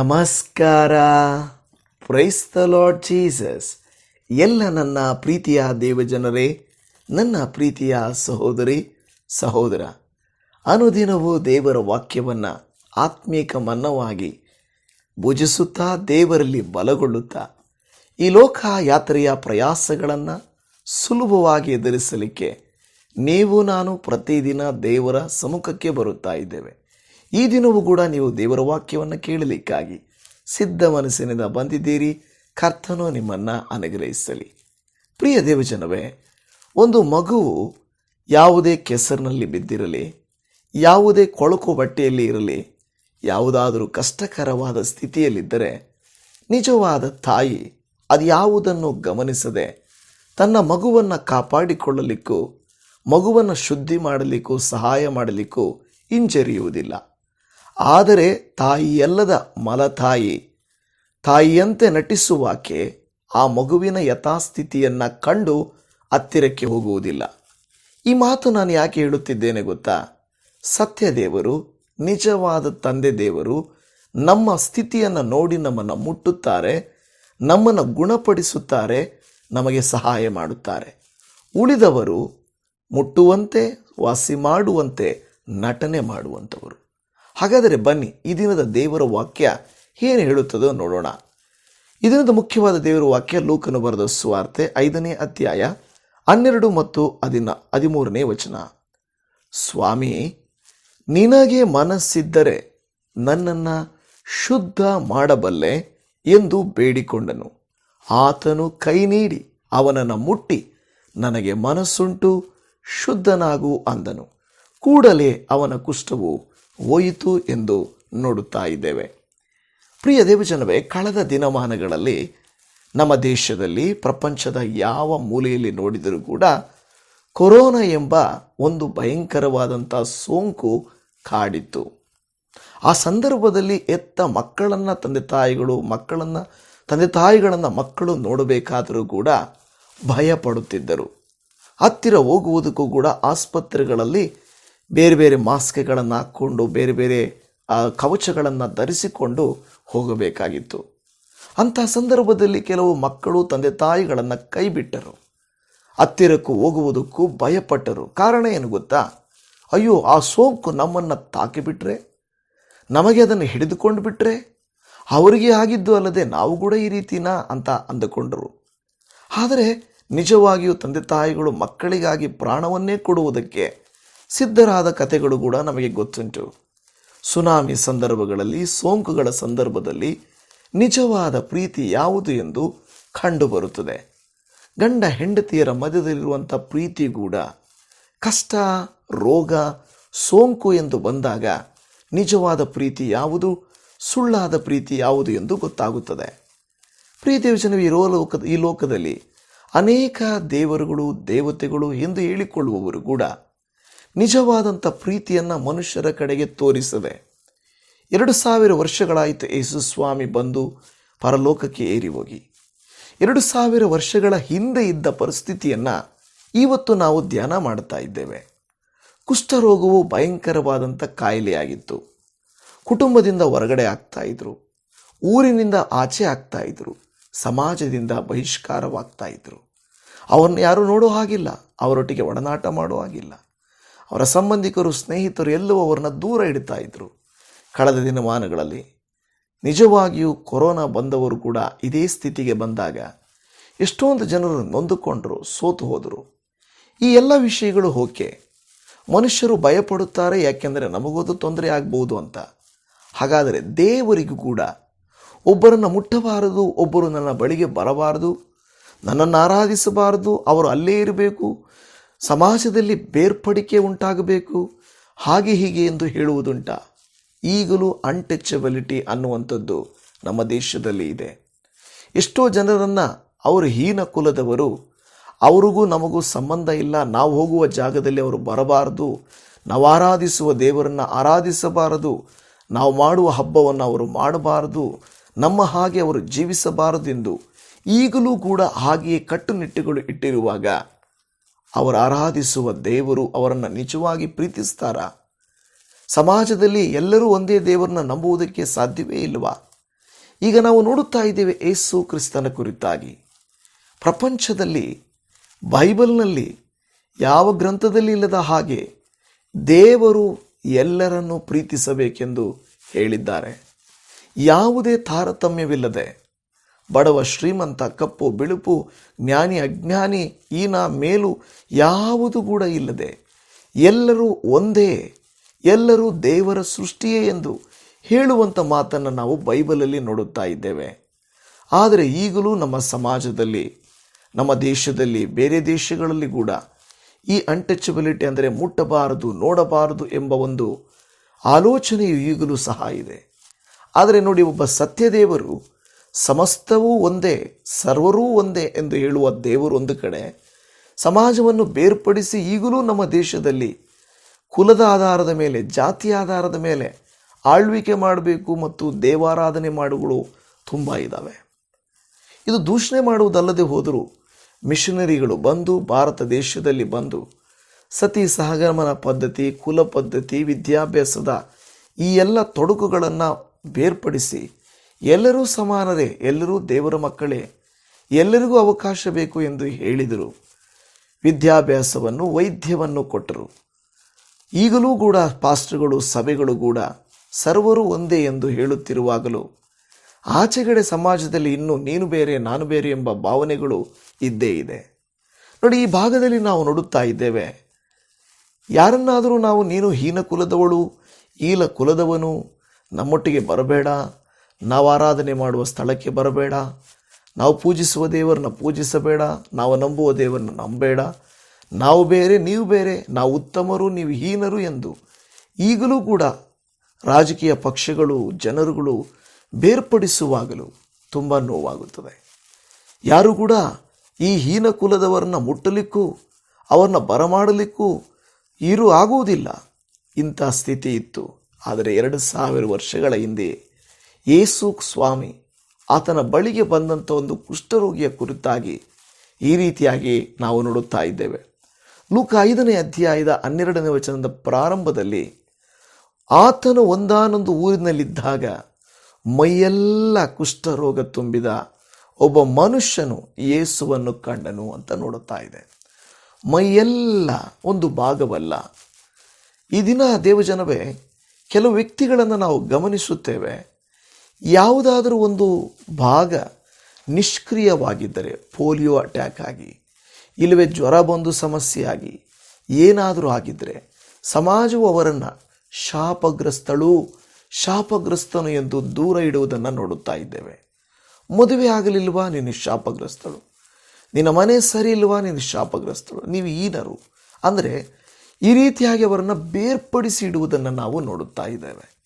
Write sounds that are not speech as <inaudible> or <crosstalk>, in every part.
ನಮಸ್ಕಾರ. Price the lord Jesus ಎಲ್ಲ ನನ್ನ ಪ್ರೀತಿಯ ದೇವಜನರೇ, ನನ್ನ ಪ್ರೀತಿಯ ಸಹೋದರಿ, ಸಹೋದರ, ಅನುದಿನವೂ ದೇವರ ವಾಕ್ಯವನ್ನು ಆತ್ಮೀಕ ಮನ್ನವಾಗಿ ಭುಜಿಸುತ್ತಾ ದೇವರಲ್ಲಿ ಬಲಗೊಳ್ಳುತ್ತಾ ಈ ಲೋಕ ಯಾತ್ರೆಯ ಪ್ರಯಾಸಗಳನ್ನು ಸುಲಭವಾಗಿ ಎದುರಿಸಲಿಕ್ಕೆ ನೀವು ನಾನು ಪ್ರತಿದಿನ ದೇವರ ಸಮ್ಮುಖಕ್ಕೆ ಬರುತ್ತಾ ಇದ್ದೇವೆ. ಈ ದಿನವೂ ಕೂಡ ನೀವು ದೇವರ ವಾಕ್ಯವನ್ನು ಕೇಳಲಿಕ್ಕಾಗಿ ಸಿದ್ಧ ಮನಸ್ಸಿನಿಂದ ಬಂದಿದ್ದೀರಿ. ಕರ್ತನು ನಿಮ್ಮನ್ನು ಅನುಗ್ರಹಿಸಲಿ. ಪ್ರಿಯ ದೇವಜನವೇ, ಒಂದು ಮಗುವು ಯಾವುದೇ ಕೆಸರಿನಲ್ಲಿ ಬಿದ್ದಿರಲಿ, ಯಾವುದೇ ಕೊಳಕು ಬಟ್ಟೆಯಲ್ಲಿ ಇರಲಿ, ಯಾವುದಾದರೂ ಕಷ್ಟಕರವಾದ ಸ್ಥಿತಿಯಲ್ಲಿದ್ದರೆ ನಿಜವಾದ ತಾಯಿ ಅದು ಯಾವುದನ್ನು ಗಮನಿಸದೆ ತನ್ನ ಮಗುವನ್ನು ಕಾಪಾಡಿಕೊಳ್ಳಲಿಕ್ಕೂ, ಮಗುವನ್ನು ಶುದ್ಧಿ ಮಾಡಲಿಕ್ಕೂ, ಸಹಾಯ ಮಾಡಲಿಕ್ಕೂ ಹಿಂಜರಿಯುವುದಿಲ್ಲ. ಆದರೆ ತಾಯಿಯಲ್ಲದ ಮಲತಾಯಿ, ತಾಯಿಯಂತೆ ನಟಿಸುವಾಕೆ ಆ ಮಗುವಿನ ಯಥಾಸ್ಥಿತಿಯನ್ನು ಕಂಡು ಹತ್ತಿರಕ್ಕೆ ಹೋಗುವುದಿಲ್ಲ. ಈ ಮಾತು ನಾನು ಯಾಕೆ ಹೇಳುತ್ತಿದ್ದೇನೆ ಗೊತ್ತಾ? ಸತ್ಯದೇವರು, ನಿಜವಾದ ತಂದೆ ದೇವರು ನಮ್ಮ ಸ್ಥಿತಿಯನ್ನು ನೋಡಿ ನಮ್ಮನ್ನು ಮುಟ್ಟುತ್ತಾರೆ, ನಮ್ಮನ್ನು ಗುಣಪಡಿಸುತ್ತಾರೆ, ನಮಗೆ ಸಹಾಯ ಮಾಡುತ್ತಾರೆ. ಉಳಿದವರು ಮುಟ್ಟುವಂತೆ, ವಾಸಿ ಮಾಡುವಂತೆ, ನಟನೆ ಮಾಡುವಂಥವರು. ಹಾಗಾದರೆ ಬನ್ನಿ, ಈ ದಿನದ ದೇವರ ವಾಕ್ಯ ಏನು ಹೇಳುತ್ತದೋ ನೋಡೋಣ. ಈ ದಿನದ ಮುಖ್ಯವಾದ ದೇವರ ವಾಕ್ಯ ಲೋಕನು ಬರೆದ ಸುವಾರ್ತೆ ಐದನೇ ಅಧ್ಯಾಯ ಹನ್ನೆರಡು ಮತ್ತು ಹದಿನ, ಹದಿಮೂರನೇ ವಚನ. ಸ್ವಾಮಿ, ನಿನಗೆ ಮನಸ್ಸಿದ್ದರೆ ನನ್ನನ್ನು ಶುದ್ಧ ಮಾಡಬಲ್ಲೆ ಎಂದು ಬೇಡಿಕೊಂಡನು. ಆತನು ಕೈ ನೀಡಿ ಅವನನ್ನು ಮುಟ್ಟಿ ನನಗೆ ಮನಸ್ಸುಂಟು, ಶುದ್ಧನಾಗು ಅಂದನು. ಕೂಡಲೇ ಅವನ ಕುಷ್ಠವು ಹೋಯಿತು ಎಂದು ನೋಡುತ್ತಾ ಇದ್ದೇವೆ. ಪ್ರಿಯ ದೇವಜನವೇ, ಕಳೆದ ದಿನಮಾನಗಳಲ್ಲಿ ನಮ್ಮ ದೇಶದಲ್ಲಿ, ಪ್ರಪಂಚದ ಯಾವ ಮೂಲೆಯಲ್ಲಿ ನೋಡಿದರೂ ಕೂಡ ಕೊರೋನಾ ಎಂಬ ಒಂದು ಭಯಂಕರವಾದಂಥ ಸೋಂಕು ಕಾಡಿತ್ತು. ಆ ಸಂದರ್ಭದಲ್ಲಿ ಎತ್ತ ಮಕ್ಕಳನ್ನು, ತಂದೆ ತಾಯಿಗಳು ಮಕ್ಕಳನ್ನು, ತಂದೆ ತಾಯಿಗಳನ್ನು ಮಕ್ಕಳು ನೋಡಬೇಕಾದರೂ ಕೂಡ ಭಯ ಪಡುತ್ತಿದ್ದರು ಹತ್ತಿರ ಹೋಗುವುದಕ್ಕೂ ಕೂಡ ಆಸ್ಪತ್ರೆಗಳಲ್ಲಿ ಬೇರೆ ಬೇರೆ ಮಾಸ್ಕ್ಗಳನ್ನು ಹಾಕ್ಕೊಂಡು, ಬೇರೆ ಬೇರೆ ಕವಚಗಳನ್ನು ಧರಿಸಿಕೊಂಡು ಹೋಗಬೇಕಾಗಿತ್ತು. ಅಂಥ ಸಂದರ್ಭದಲ್ಲಿ ಕೆಲವು ಮಕ್ಕಳು ತಂದೆ ತಾಯಿಗಳನ್ನು ಕೈಬಿಟ್ಟರು. ಹತ್ತಿರಕ್ಕೂ ಹೋಗುವುದಕ್ಕೂ ಭಯಪಟ್ಟರು. ಕಾರಣ ಏನು ಗೊತ್ತಾ? ಅಯ್ಯೋ, ಆ ಸೋಂಕು ನಮ್ಮನ್ನು ತಾಕಿಬಿಟ್ರೆ? ನಮಗೆ ಅದನ್ನು ಹಿಡಿದುಕೊಂಡು ಬಿಟ್ಟರೆ ಅವರಿಗೆ ಆಗಿದ್ದು ಅಲ್ಲದೆ ನಾವು ಕೂಡ ಈ ರೀತಿನ ಅಂತ ಅಂದುಕೊಂಡರು. ಆದರೆ ನಿಜವಾಗಿಯೂ ತಂದೆ ತಾಯಿಗಳು ಮಕ್ಕಳಿಗಾಗಿ ಪ್ರಾಣವನ್ನೇ ಕೊಡುವುದಕ್ಕೆ ಸಿದ್ಧರಾದ ಕಥೆಗಳು ಕೂಡ ನಮಗೆ ಗೊತ್ತುಂಟು. ಸುನಾಮಿ ಸಂದರ್ಭಗಳಲ್ಲಿ, ಸೋಂಕುಗಳ ಸಂದರ್ಭದಲ್ಲಿ ನಿಜವಾದ ಪ್ರೀತಿ ಯಾವುದು ಎಂದು ಕಂಡುಬರುತ್ತದೆ. ಗಂಡ ಹೆಂಡತಿಯರ ಮಧ್ಯದಲ್ಲಿರುವಂಥ ಪ್ರೀತಿ ಕೂಡ ಕಷ್ಟ, ರೋಗ, ಸೋಂಕು ಎಂದು ಬಂದಾಗ ನಿಜವಾದ ಪ್ರೀತಿ ಯಾವುದು, ಸುಳ್ಳಾದ ಪ್ರೀತಿ ಯಾವುದು ಎಂದು ಗೊತ್ತಾಗುತ್ತದೆ. ಪ್ರೀತಿ ವಿಷಯ ಇರೋ ಲೋಕದ ಈ ಲೋಕದಲ್ಲಿ ಅನೇಕ ದೇವರುಗಳು, ದೇವತೆಗಳು ಎಂದು ಹೇಳಿಕೊಳ್ಳುವವರು ಕೂಡ ನಿಜವಾದಂಥ ಪ್ರೀತಿಯನ್ನು ಮನುಷ್ಯರ ಕಡೆಗೆ ತೋರಿಸದೆ ಎರಡು ಸಾವಿರ ವರ್ಷಗಳಾಯಿತು ಯೇಸು ಸ್ವಾಮಿ ಬಂದು ಪರಲೋಕಕ್ಕೆ ಏರಿ ಹೋಗಿ ಎರಡು ಸಾವಿರ ವರ್ಷಗಳ ಹಿಂದೆ ಇದ್ದ ಪರಿಸ್ಥಿತಿಯನ್ನು ಇವತ್ತು ನಾವು ಧ್ಯಾನ ಮಾಡ್ತಾ ಇದ್ದೇವೆ. ಕುಷ್ಠರೋಗವು ಭಯಂಕರವಾದಂಥ ಕಾಯಿಲೆಯಾಗಿತ್ತು. ಕುಟುಂಬದಿಂದ ಹೊರಗಡೆ ಆಗ್ತಾ ಇದ್ರು. ಊರಿನಿಂದ ಆಚೆ ಆಗ್ತಾ ಇದ್ರು. ಸಮಾಜದಿಂದ ಬಹಿಷ್ಕಾರವಾಗ್ತಾ ಇದ್ರು. ಅವರನ್ನು ಯಾರೂ ನೋಡೋ ಹಾಗಿಲ್ಲ. ಅವರೊಟ್ಟಿಗೆ ಒಡನಾಟ ಮಾಡೋ ಹಾಗಿಲ್ಲ. ಅವರ ಸಂಬಂಧಿಕರು, ಸ್ನೇಹಿತರು ಎಲ್ಲವೂ ಅವರನ್ನ ದೂರ ಇಡ್ತಾ ಇದ್ರು. ಕಳೆದ ದಿನಮಾನಗಳಲ್ಲಿ ನಿಜವಾಗಿಯೂ ಕೊರೋನಾ ಬಂದವರು ಕೂಡ ಇದೇ ಸ್ಥಿತಿಗೆ ಬಂದಾಗ ಎಷ್ಟೊಂದು ಜನರು ನೊಂದುಕೊಂಡರು, ಸೋತು ಹೋದರು. ಈ ಎಲ್ಲ ವಿಷಯಗಳು ಓಕೆ ಮನುಷ್ಯರು ಭಯಪಡುತ್ತಾರೆ, ಯಾಕೆಂದರೆ ನಮಗೋದು ತೊಂದರೆ ಆಗ್ಬೋದು ಅಂತ. ಹಾಗಾದರೆ ದೇವರಿಗೂ ಕೂಡ ಒಬ್ಬರನ್ನು ಮುಟ್ಟಬಾರದು, ಒಬ್ಬರು ನನ್ನ ಬಳಿಗೆ ಬರಬಾರದು, ನನ್ನನ್ನು ಆರಾಧಿಸಬಾರದು, ಅವರು ಅಲ್ಲೇ ಇರಬೇಕು ಸಮಾಜದಲ್ಲಿ ಬೇರ್ಪಡಿಕೆ ಉಂಟಾಗಬೇಕು. ಹಾಗೆ ಹೀಗೆ ಎಂದು ಹೇಳುವುದುಂಟ. ಈಗಲೂ ಅನ್ಟಚಬಿಲಿಟಿ ಅನ್ನುವಂಥದ್ದು ನಮ್ಮ ದೇಶದಲ್ಲಿ ಇದೆ. ಎಷ್ಟೋ ಜನರನ್ನು ಅವರು ಹೀನ ಕುಲದವರು. ಅವ್ರಿಗೂ ನಮಗೂ ಸಂಬಂಧ ಇಲ್ಲ. ನಾವು ಹೋಗುವ ಜಾಗದಲ್ಲಿ ಅವರು ಬರಬಾರದು. ನಾವು ಆರಾಧಿಸುವ ದೇವರನ್ನು ಆರಾಧಿಸಬಾರದು. ನಾವು ಮಾಡುವ ಹಬ್ಬವನ್ನು ಅವರು ಮಾಡಬಾರದು. ನಮ್ಮ ಹಾಗೆ ಅವರು ಜೀವಿಸಬಾರದೆಂದು. ಈಗಲೂ ಕೂಡ ಹಾಗೆಯೇ ಕಟ್ಟುನಿಟ್ಟುಗಳು ಇಟ್ಟಿರುವಾಗ ಅವರು ಆರಾಧಿಸುವ ದೇವರು ಅವರನ್ನು ನಿಜವಾಗಿ ಪ್ರೀತಿಸ್ತಾರಾ? ಸಮಾಜದಲ್ಲಿ ಎಲ್ಲರೂ ಒಂದೇ ದೇವರನ್ನ ನಂಬುವುದಕ್ಕೆ ಸಾಧ್ಯವೇ ಇಲ್ವಾ ಈಗ ನಾವು ನೋಡುತ್ತಾ ಇದ್ದೇವೆ ಏಸು ಕ್ರಿಸ್ತನ ಕುರಿತಾಗಿ. ಪ್ರಪಂಚದಲ್ಲಿ, ಬೈಬಲ್ನಲ್ಲಿ, ಯಾವ ಗ್ರಂಥದಲ್ಲಿ ಇಲ್ಲದ ಹಾಗೆ ದೇವರು ಎಲ್ಲರನ್ನೂ ಪ್ರೀತಿಸಬೇಕೆಂದು ಹೇಳಿದ್ದಾರೆ. ಯಾವುದೇ ತಾರತಮ್ಯವಿಲ್ಲದೆ ಬಡವ ಶ್ರೀಮಂತ, ಕಪ್ಪು, ಬಿಳುಪು, ಜ್ಞಾನಿ, ಅಜ್ಞಾನಿ, ಈನ, ಮೇಲು ಯಾವುದು ಕೂಡ ಇಲ್ಲದೆ ಎಲ್ಲರೂ ಒಂದೇ, ಎಲ್ಲರೂ ದೇವರ ಸೃಷ್ಟಿಯೇ ಎಂದು ಹೇಳುವಂಥ ಮಾತನ್ನು ನಾವು ಬೈಬಲಲ್ಲಿ ನೋಡುತ್ತಾ ಇದ್ದೇವೆ. ಆದರೆ ಈಗಲೂ ನಮ್ಮ ಸಮಾಜದಲ್ಲಿ, ನಮ್ಮ ದೇಶದಲ್ಲಿ, ಬೇರೆ ದೇಶಗಳಲ್ಲಿ ಕೂಡ ಈ ಅನ್ಟಚಬಿಲಿಟಿ ಅಂದರೆ ಮುಟ್ಟಬಾರದು, ನೋಡಬಾರದು ಎಂಬ ಒಂದು ಆಲೋಚನೆಯು ಈಗಲೂ ಸಹ ಇದೆ. ಆದರೆ ನೋಡಿ, ಒಬ್ಬ ಸತ್ಯದೇವರು ಸಮಸ್ತವೂ ಒಂದೇ, ಸರ್ವರೂ ಒಂದೇ ಎಂದು ಹೇಳುವ ದೇವರು ಒಂದು ಕಡೆ, ಸಮಾಜವನ್ನು ಬೇರ್ಪಡಿಸಿ ಈಗಲೂ ನಮ್ಮ ದೇಶದಲ್ಲಿ ಕುಲದ ಆಧಾರದ ಮೇಲೆ, ಜಾತಿ ಆಧಾರದ ಮೇಲೆ ಆಳ್ವಿಕೆ ಮಾಡಬೇಕು ಮತ್ತು ದೇವಾರಾಧನೆ ಮಾಡುಗಳು ತುಂಬ ಇದ್ದಾವೆ ಇದು ದೂಷಣೆ ಮಾಡುವುದಲ್ಲದೆ ಹೋದರೂ ಮಿಷನರಿಗಳು ಬಂದು ಭಾರತ ದೇಶದಲ್ಲಿ ಬಂದು ಸತಿ ಸಹಗಮನ ಪದ್ಧತಿ, ಕುಲ ಪದ್ಧತಿ, ವಿದ್ಯಾಭ್ಯಾಸದ ಈ ಎಲ್ಲ ತೊಡಕುಗಳನ್ನು ಬೇರ್ಪಡಿಸಿ ಎಲ್ಲರೂ ಸಮಾನರೇ, ಎಲ್ಲರೂ ದೇವರ ಮಕ್ಕಳೇ, ಎಲ್ಲರಿಗೂ ಅವಕಾಶ ಬೇಕು ಎಂದು ಹೇಳಿದರು. ವಿದ್ಯಾಭ್ಯಾಸವನ್ನು, ವೈದ್ಯವನ್ನು ಕೊಟ್ಟರು. ಈಗಲೂ ಕೂಡ ಪಾಸ್ಟ್ರುಗಳು, ಸಭೆಗಳು ಕೂಡ ಸರ್ವರು ಒಂದೇ ಎಂದು ಹೇಳುತ್ತಿರುವಾಗಲೂ ಆಚೆಗಡೆ ಸಮಾಜದಲ್ಲಿ ಇನ್ನೂ ನೀನು ಬೇರೆ, ನಾನು ಬೇರೆ ಎಂಬ ಭಾವನೆಗಳು ಇದ್ದೇ ಇದೆ. ನೋಡಿ, ಈ ಭಾಗದಲ್ಲಿ ನಾವು ನೋಡುತ್ತಾ ಇದ್ದೇವೆ. ಯಾರನ್ನಾದರೂ ನಾವು ನೀನು ಹೀನ ಕುಲದವಳು ಈಲ ಕುಲದವನು, ನಮ್ಮೊಟ್ಟಿಗೆ ಬರಬೇಡ ನಾವು ಆರಾಧನೆ ಮಾಡುವ ಸ್ಥಳಕ್ಕೆ ಬರಬೇಡ. ನಾವು ಪೂಜಿಸುವ ದೇವರನ್ನ ಪೂಜಿಸಬೇಡ. ನಾವು ನಂಬುವ ದೇವರನ್ನ ನಂಬೇಡ ನಾವು ಬೇರೆ, ನೀವು ಬೇರೆ, ನಾವು ಉತ್ತಮರು, ನೀವು ಹೀನರು ಎಂದು ಈಗಲೂ ಕೂಡ ರಾಜಕೀಯ ಪಕ್ಷಗಳು, ಜನರುಗಳು ಬೇರ್ಪಡಿಸುವಾಗಲೂ ತುಂಬ ನೋವಾಗುತ್ತದೆ. ಯಾರು ಕೂಡ ಈ ಹೀನ ಕುಲದವರನ್ನ ಮುಟ್ಟಲಿಕ್ಕೂ, ಅವರನ್ನ ಬರಮಾಡಲಿಕ್ಕೂ ಇರು ಆಗುವುದಿಲ್ಲ. ಇಂಥ ಸ್ಥಿತಿ ಇತ್ತು. ಆದರೆ ಎರಡು ಸಾವಿರ ವರ್ಷಗಳ ಹಿಂದೆ ಯೇಸು ಸ್ವಾಮಿ, ಆತನ ಬಳಿಗೆ ಬಂದಂಥ ಒಂದು ಕುಷ್ಠರೋಗಿಯ ಕುರಿತಾಗಿ ಈ ರೀತಿಯಾಗಿ ನಾವು ನೋಡುತ್ತಾ ಇದ್ದೇವೆ. ಲೂಕ ಐದನೇ ಅಧ್ಯಾಯದ ಹನ್ನೆರಡನೇ ವಚನದ ಪ್ರಾರಂಭದಲ್ಲಿ, ಆತನು ಒಂದಾನೊಂದು ಊರಿನಲ್ಲಿದ್ದಾಗ ಮೈಯೆಲ್ಲ ಕುಷ್ಠರೋಗ ತುಂಬಿದ ಒಬ್ಬ ಮನುಷ್ಯನು ಯೇಸುವನ್ನು ಕಂಡನು ಅಂತ ನೋಡುತ್ತಾ ಇದೆ. ಮೈಯೆಲ್ಲ ಒಂದು ಭಾಗವಲ್ಲ. ಈ ದಿನ ದೇವಜನವೇ, ಕೆಲವು ವ್ಯಕ್ತಿಗಳನ್ನು ನಾವು ಗಮನಿಸುತ್ತೇವೆ. ಯಾವುದಾದರೂ ಒಂದು ಭಾಗ ನಿಷ್ಕ್ರಿಯವಾಗಿದ್ದರೆ, ಪೋಲಿಯೋ ಅಟ್ಯಾಕ್ ಆಗಿ, ಇಲ್ಲವೇ ಜ್ವರ ಬಂದು ಸಮಸ್ಯೆಯಾಗಿ ಏನಾದರೂ ಆಗಿದ್ದರೆ ಸಮಾಜವು ಅವರನ್ನು ಶಾಪಗ್ರಸ್ತಳು, ಶಾಪಗ್ರಸ್ತನು ಎಂದು ದೂರ ಇಡುವುದನ್ನು ನೋಡುತ್ತಾ ಇದ್ದೇವೆ. ಮದುವೆ ಆಗಲಿಲ್ವಾ ನೀನು ಶಾಪಗ್ರಸ್ತಳು? ನಿನ್ನ ಮನೆ ಸರಿ ಇಲ್ವಾ ನೀನು ಶಾಪಗ್ರಸ್ತಳು? ನೀವು ಈನರು ಅಂದರೆ ಈ ರೀತಿಯಾಗಿ ಅವರನ್ನು ಬೇರ್ಪಡಿಸಿ ಇಡುವುದನ್ನು ನಾವು ನೋಡುತ್ತಾ ಇದ್ದೇವೆ.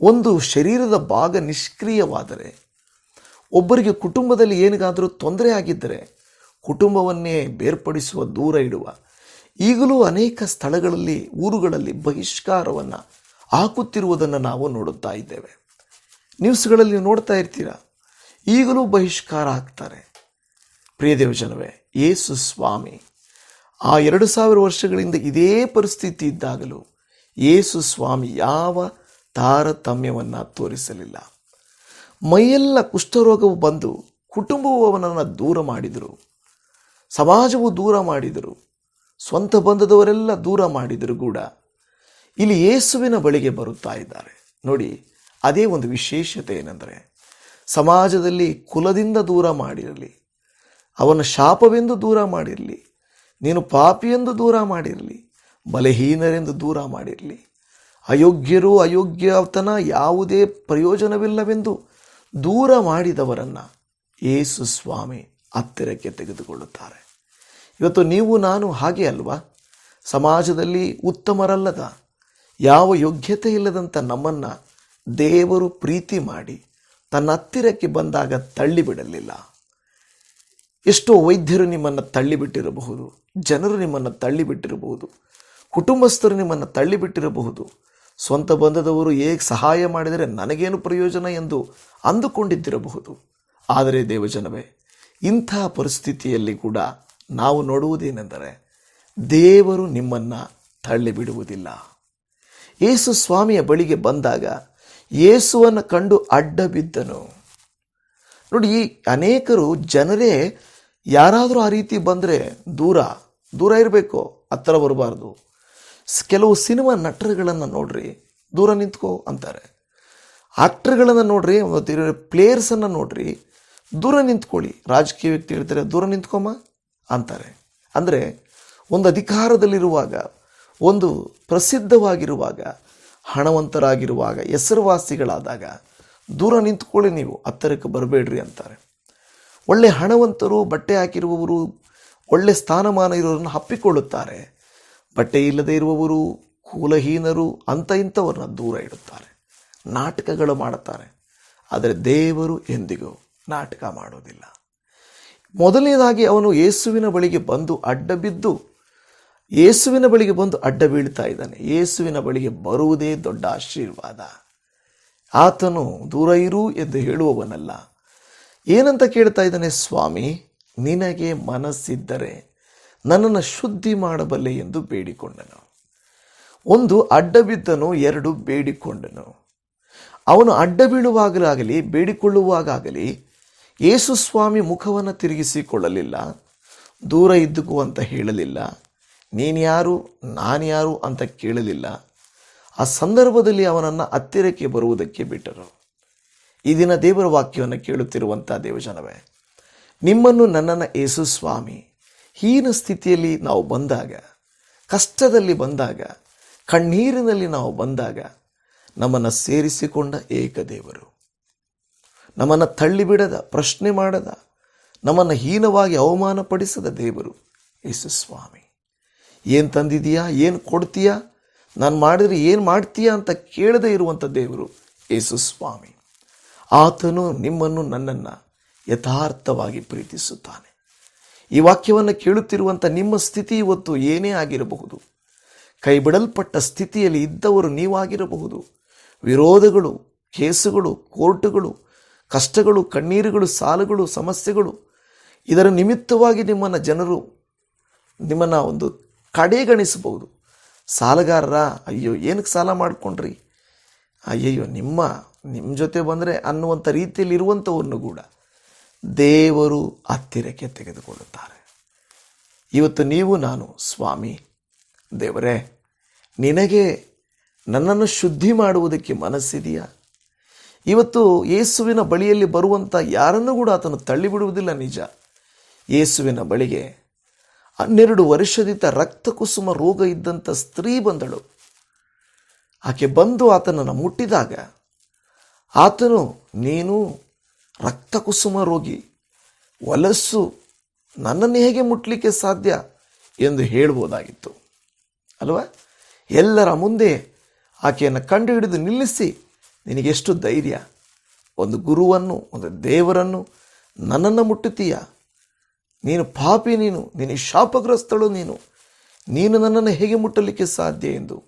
ಒಂದು ಶರೀರದ ಭಾಗ ನಿಷ್ಕ್ರಿಯವಾದರೆ, ಒಬ್ಬರಿಗೆ ಕುಟುಂಬದಲ್ಲಿ ಏನಿಗಾದರೂ ತೊಂದರೆ ಆಗಿದ್ದರೆ, ಕುಟುಂಬವನ್ನೇ ಬೇರ್ಪಡಿಸುವ ದೂರ ಇಡುವ, ಈಗಲೂ ಅನೇಕ ಸ್ಥಳಗಳಲ್ಲಿ, ಊರುಗಳಲ್ಲಿ ಬಹಿಷ್ಕಾರವನ್ನು ಹಾಕುತ್ತಿರುವುದನ್ನು ನಾವು ನೋಡುತ್ತಾ ಇದ್ದೇವೆ. ನ್ಯೂಸ್ಗಳಲ್ಲಿ ನೋಡ್ತಾ ಇರ್ತೀರಾ? ಈಗಲೂ ಬಹಿಷ್ಕಾರ ಹಾಕ್ತಾರೆ ಪ್ರಿಯ ದೇವಜನವೇ, ಯೇಸು ಸ್ವಾಮಿ, ಆ ಎರಡು ಸಾವಿರ ವರ್ಷಗಳಿಂದ ಇದೇ ಪರಿಸ್ಥಿತಿ ಇದ್ದಾಗಲೂ, ಯೇಸು ಸ್ವಾಮಿ ಯಾವ ತಾರತಮ್ಯವನ್ನು ತೋರಿಸಲಿಲ್ಲ. ಮೈಯೆಲ್ಲ ಕುಷ್ಠರೋಗವು ಬಂದು ಕುಟುಂಬವು ಅವನನ್ನು ದೂರ ಮಾಡಿದರು. ಸಮಾಜವು ದೂರ ಮಾಡಿದರು. ಸ್ವಂತ ಬಂಧದವರೆಲ್ಲ ದೂರ ಮಾಡಿದರು ಕೂಡ. ಇಲ್ಲಿ ಯೇಸುವಿನ ಬಳಿಗೆ ಬರುತ್ತಾ ಇದ್ದಾರೆ. ನೋಡಿ, ಅದೇ ಒಂದು ವಿಶೇಷತೆ ಏನೆಂದರೆ, ಸಮಾಜದಲ್ಲಿ ಕುಲದಿಂದ ದೂರ ಮಾಡಿರಲಿ, ಅವನ ಶಾಪವೆಂದು ದೂರ ಮಾಡಿರಲಿ, ನೀನು ಪಾಪಿಯೆಂದು ದೂರ ಮಾಡಿರಲಿ, ಬಲಹೀನರೆಂದು ದೂರ ಮಾಡಿರಲಿ ಅಯೋಗ್ಯರು ಅಯೋಗ್ಯತನ ಯಾವುದೇ ಪ್ರಯೋಜನವಿಲ್ಲವೆಂದು ದೂರ ಮಾಡಿದವರನ್ನು ಯೇಸು ಸ್ವಾಮಿ ಹತ್ತಿರಕ್ಕೆ ತೆಗೆದುಕೊಳ್ಳುತ್ತಾರೆ. ಇವತ್ತು ನೀವು ನಾನು ಹಾಗೆ ಅಲ್ವಾ? ಸಮಾಜದಲ್ಲಿ ಉತ್ತಮರಲ್ಲದ, ಯಾವ ಯೋಗ್ಯತೆ ಇಲ್ಲದಂಥ ನಮ್ಮನ್ನು ದೇವರು ಪ್ರೀತಿ ಮಾಡಿ ತನ್ನ ಹತ್ತಿರಕ್ಕೆ ಬಂದಾಗ ತಳ್ಳಿಬಿಡಲಿಲ್ಲ. ಎಷ್ಟೋ ವೈದ್ಯರು ನಿಮ್ಮನ್ನು ತಳ್ಳಿಬಿಟ್ಟಿರಬಹುದು, ಜನರು ನಿಮ್ಮನ್ನು ತಳ್ಳಿಬಿಟ್ಟಿರಬಹುದು, ಕುಟುಂಬಸ್ಥರು ನಿಮ್ಮನ್ನು ತಳ್ಳಿಬಿಟ್ಟಿರಬಹುದು ಸ್ವಂತ ಬಂಧದವರು ಹೇಗೆ ಸಹಾಯ ಮಾಡಿದರೆ ನನಗೇನು ಪ್ರಯೋಜನ ಎಂದು ಅಂದುಕೊಂಡಿದ್ದಿರಬಹುದು. ಆದರೆ ದೇವಜನವೇ, ಇಂಥ ಪರಿಸ್ಥಿತಿಯಲ್ಲಿ ಕೂಡ ನಾವು ನೋಡುವುದೇನೆಂದರೆ ದೇವರು ನಿಮ್ಮನ್ನು ತಳ್ಳಿಬಿಡುವುದಿಲ್ಲ. ಯೇಸು ಸ್ವಾಮಿಯ ಬಳಿಗೆ ಬಂದಾಗ ಏಸುವನ್ನು ಕಂಡು ಅಡ್ಡ ಬಿದ್ದನು ನೋಡಿ, ಈ ಅನೇಕರು ಜನರೇ ಯಾರಾದರೂ ಆ ರೀತಿ ಬಂದರೆ ದೂರ ದೂರ ಇರಬೇಕು ಹತ್ತಿರ ಬರಬಾರ್ದು. ಕೆಲವು ಸಿನಿಮಾ ನಟರುಗಳನ್ನು ನೋಡ್ರಿ, ದೂರ ನಿಂತ್ಕೋ ಅಂತಾರೆ. ಆಕ್ಟರ್ಗಳನ್ನು ನೋಡ್ರಿ ಪ್ಲೇಯರ್ಸನ್ನು ನೋಡ್ರಿ, ದೂರ ನಿಂತ್ಕೊಳ್ಳಿ. ರಾಜಕೀಯ ವ್ಯಕ್ತಿ ಹೇಳ್ತಾರೆ, ದೂರ ನಿಂತ್ಕೊಮ್ಮ ಅಂತಾರೆ. ಅಂದರೆ ಒಂದು ಅಧಿಕಾರದಲ್ಲಿರುವಾಗ, ಒಂದು ಪ್ರಸಿದ್ಧವಾಗಿರುವಾಗ, ಹಣವಂತರಾಗಿರುವಾಗ, ಹೆಸರುವಾಸಿಗಳಾದಾಗ, ದೂರ ನಿಂತ್ಕೊಳ್ಳಿ ನೀವು, ಹತ್ತಿರಕ್ಕೆ ಬರಬೇಡ್ರಿ ಅಂತಾರೆ. ಒಳ್ಳೆ ಹಣವಂತರು, ಬಟ್ಟೆ ಹಾಕಿರುವವರು, ಒಳ್ಳೆ ಸ್ಥಾನಮಾನ ಇರೋರನ್ನು ಹಪ್ಪಿಕೊಳ್ಳುತ್ತಾರೆ ಬಟ್ಟೆ ಇಲ್ಲದೆ ಇರುವವರು ಕುಲಹೀನರು ಅಂತ ಇಂಥವ್ರನ್ನ ದೂರ ಇಡುತ್ತಾರೆ. ನಾಟಕಗಳು ಮಾಡುತ್ತಾರೆ. ಆದರೆ ದೇವರು ಎಂದಿಗೂ ನಾಟಕ ಮಾಡೋದಿಲ್ಲ ಮೊದಲನೇದಾಗಿ ಅವನು ಯೇಸುವಿನ ಬಳಿಗೆ ಬಂದು ಅಡ್ಡ ಬಿದ್ದು, ಯೇಸುವಿನ ಬಳಿಗೆ ಬಂದು ಅಡ್ಡ ಬೀಳ್ತಾ ಇದ್ದಾನೆ. ಯೇಸುವಿನ ಬಳಿಗೆ ಬರುವುದೇ ದೊಡ್ಡ ಆಶೀರ್ವಾದ. ಆತನು ದೂರ ಇರು ಎಂದು ಹೇಳುವವನಲ್ಲ. ಏನಂತ ಕೇಳ್ತಾ ಇದ್ದಾನೆ, ಸ್ವಾಮಿ, ನಿನಗೆ ಮನಸ್ಸಿದ್ದರೆ ನನ್ನನ್ನು ಶುದ್ಧಿ ಮಾಡಬಲ್ಲೆ ಎಂದು ಬೇಡಿಕೊಂಡನು. ಒಂದು ಅಡ್ಡ ಬಿದ್ದನು ಎರಡು ಬೇಡಿಕೊಂಡನು. ಅವನು ಅಡ್ಡ ಬೀಳುವಾಗಲಾಗಲಿ ಬೇಡಿಕೊಳ್ಳುವಾಗಲಿ, ಯೇಸು ಸ್ವಾಮಿ ಮುಖವನ್ನು ತಿರುಗಿಸಿಕೊಳ್ಳಲಿಲ್ಲ, ದೂರ ಇದ್ದುಕು ಅಂತ ಹೇಳಲಿಲ್ಲ, ನೀನ್ಯಾರು, ನಾನ್ಯಾರು ನಾನು ಯಾರು ಅಂತ ಕೇಳಲಿಲ್ಲ. ಆ ಸಂದರ್ಭದಲ್ಲಿ ಅವನನ್ನು ಹತ್ತಿರಕ್ಕೆ ಬರುವುದಕ್ಕೆ ಬಿಟ್ಟರು. ಈ ದಿನ ದೇವರ ವಾಕ್ಯವನ್ನು ಕೇಳುತ್ತಿರುವಂಥ ದೇವಜನವೇ, ನಿಮ್ಮನ್ನು ನನ್ನನ್ನು ಯೇಸು ಸ್ವಾಮಿ ಹೀನ ಸ್ಥಿತಿಯಲ್ಲಿ ನಾವು ಬಂದಾಗ, ಕಷ್ಟದಲ್ಲಿ ಬಂದಾಗ, ಕಣ್ಣೀರಿನಲ್ಲಿ ನಾವು ಬಂದಾಗ ನಮ್ಮನ್ನು ಸೇರಿಸಿಕೊಂಡ ಏಕದೇವರು ನಮ್ಮನ್ನು ತಳ್ಳಿಬಿಡದ, ಪ್ರಶ್ನೆ ಮಾಡದ, ನಮ್ಮನ್ನು ಹೀನವಾಗಿ ಅವಮಾನಪಡಿಸದ ದೇವರು ಯೇಸು ಸ್ವಾಮಿ. ಏನು ತಂದಿದೀಯಾ? ಏನು ಕೊಡ್ತೀಯಾ? ನಾನು ಮಾಡಿದರೆ ಏನು ಮಾಡ್ತೀಯಾ ಅಂತ ಕೇಳದೇ ಇರುವಂಥ ದೇವರು ಯೇಸು ಸ್ವಾಮಿ. ಆತನು ನಿಮ್ಮನ್ನು ನನ್ನನ್ನು ಯಥಾರ್ಥವಾಗಿ ಪ್ರೀತಿಸುತ್ತಾನೆ. ಈ ವಾಕ್ಯವನ್ನು ಕೇಳುತ್ತಿರುವಂಥ ನಿಮ್ಮ ಸ್ಥಿತಿ ಇವತ್ತು ಏನೇ ಆಗಿರಬಹುದು. ಕೈಬಿಡಲ್ಪಟ್ಟ ಸ್ಥಿತಿಯಲ್ಲಿ ಇದ್ದವರು ನೀವಾಗಿರಬಹುದು. ವಿರೋಧಗಳು, ಕೇಸುಗಳು, ಕೋರ್ಟುಗಳು, ಕಷ್ಟಗಳು, ಕಣ್ಣೀರುಗಳು, ಸಾಲುಗಳು, ಸಮಸ್ಯೆಗಳು, ಇದರ ನಿಮಿತ್ತವಾಗಿ ನಿಮ್ಮನ್ನು ಜನರು ನಿಮ್ಮನ್ನು ಒಂದು ಕಡೆಗಣಿಸಬಹುದು. ಸಾಲಗಾರರ, ಅಯ್ಯೋ, ಏನಕ್ಕೆ ಸಾಲ ಮಾಡಿಕೊಂಡ್ರಿ? ಅಯ್ಯಯ್ಯೋ, ನಿಮ್ಮ ನಿಮ್ಮ ಜೊತೆ ಬಂದರೆ ಅನ್ನುವಂಥ ರೀತಿಯಲ್ಲಿ ಇರುವಂಥವನ್ನು ಕೂಡ. ದೇವರು ಹತ್ತಿರಕ್ಕೆ ತೆಗೆದುಕೊಳ್ಳುತ್ತಾರೆ. ಇವತ್ತು ನೀವು, ನಾನು, ಸ್ವಾಮಿ, ದೇವರೇ, ನಿನಗೆ ನನ್ನನ್ನು ಶುದ್ಧಿ ಮಾಡುವುದಕ್ಕೆ ಮನಸ್ಸಿದೆಯಾ? ಇವತ್ತು ಯೇಸುವಿನ ಬಳಿಯಲ್ಲಿ ಬರುವಂಥ ಯಾರನ್ನು ಕೂಡ ಆತನು ತಳ್ಳಿಬಿಡುವುದಿಲ್ಲ ನಿಜ. ಯೇಸುವಿನ ಬಳಿಗೆ ಹನ್ನೆರಡು ವರ್ಷದಿಂದ ರಕ್ತ ಕುಸುಮ ರೋಗ ಇದ್ದಂಥ ಸ್ತ್ರೀ ಬಂದಳು. ಆಕೆ ಬಂದು ಆತನನ್ನು ಮುಟ್ಟಿದಾಗ, ಆತನು, ನೀನು ರಕ್ತ ಕುಸುಮ ರೋಗಿ ವಲಸ್ಸು ನನ್ನನ್ನು ಹೇಗೆ ಮುಟ್ಟಲಿಕ್ಕೆ ಸಾಧ್ಯ ಎಂದು ಹೇಳ್ಬೋದಾಗಿತ್ತು. ಅಲ್ವಾ? ಎಲ್ಲರ ಮುಂದೆ ಆಕೆಯನ್ನು ಕಂಡುಹಿಡಿದು ನಿಲ್ಲಿಸಿ ನಿನಗೆಷ್ಟು ಧೈರ್ಯ? ಒಂದು ಗುರುವನ್ನು, ಒಂದು ದೇವರನ್ನು ನನ್ನನ್ನು ಮುಟ್ಟುತ್ತೀಯ? ನೀನು ಪಾಪಿ ನೀನು ನಿನ್ನ ಶಾಪಗ್ರಸ್ತಳು ನೀನು. ನೀನು ನನ್ನನ್ನು ಹೇಗೆ ಮುಟ್ಟಲಿಕ್ಕೆ ಸಾಧ್ಯ ಎಂದು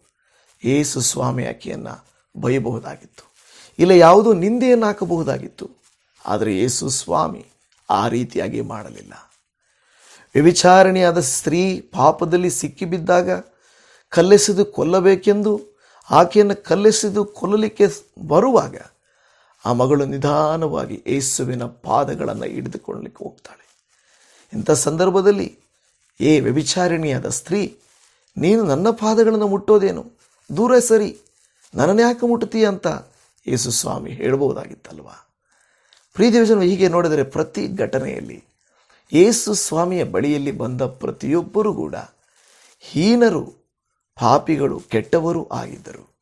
ಏಸು ಸ್ವಾಮಿ ಆಕೆಯನ್ನು ಬೈಯಬಹುದಾಗಿತ್ತು. ಇಲ್ಲ, ಯಾವುದೋ ನಿಂದೆಯನ್ನು ಹಾಕಬಹುದಾಗಿತ್ತು ಆದರೆ ಯೇಸು ಸ್ವಾಮಿ ಆ ರೀತಿಯಾಗಿ ಮಾಡಲಿಲ್ಲ. ವ್ಯಭಿಚಾರಿಣಿಯಾದ ಸ್ತ್ರೀ ಪಾಪದಲ್ಲಿ ಸಿಕ್ಕಿಬಿದ್ದಾಗ ಕಲ್ಲೆಸೆದು ಕೊಲ್ಲಬೇಕೆಂದು ಆಕೆಯನ್ನು ಕಲ್ಲೆಸೆದು ಕೊಲ್ಲಲಿಕ್ಕೆ ಬರುವಾಗ ಆ ಮಗಳು ನಿಧಾನವಾಗಿ ಯೇಸುವಿನ ಪಾದಗಳನ್ನು ಹಿಡಿದುಕೊಳ್ಳಲಿಕ್ಕೆ ಹೋಗ್ತಾಳೆ. ಇಂಥ ಸಂದರ್ಭದಲ್ಲಿ ಏ ವ್ಯಭಿಚಾರಿಣಿಯಾದ ಸ್ತ್ರೀ, ನೀನು ನನ್ನ ಪಾದಗಳನ್ನು ಮುಟ್ಟೋದೇನು? ದೂರ ಸರಿ ನನ್ನನ್ನು ಯಾಕೆ ಮುಟ್ಟುತ್ತೀಯ ಅಂತ ಯೇಸು ಸ್ವಾಮಿ ಹೇಳ್ಬೋದಾಗಿತ್ತಲ್ವಾ? ಪ್ರೀತಿವಿಜನ ಹೀಗೆ ನೋಡಿದರೆ ಪ್ರತಿ ಘಟನೆಯಲ್ಲಿ ಯೇಸು ಸ್ವಾಮಿಯ ಬಳಿಯಲ್ಲಿ ಬಂದ ಪ್ರತಿಯೊಬ್ಬರೂ ಕೂಡ ಹೀನರು, ಪಾಪಿಗಳು, ಕೆಟ್ಟವರು ಆಗಿದ್ದರು.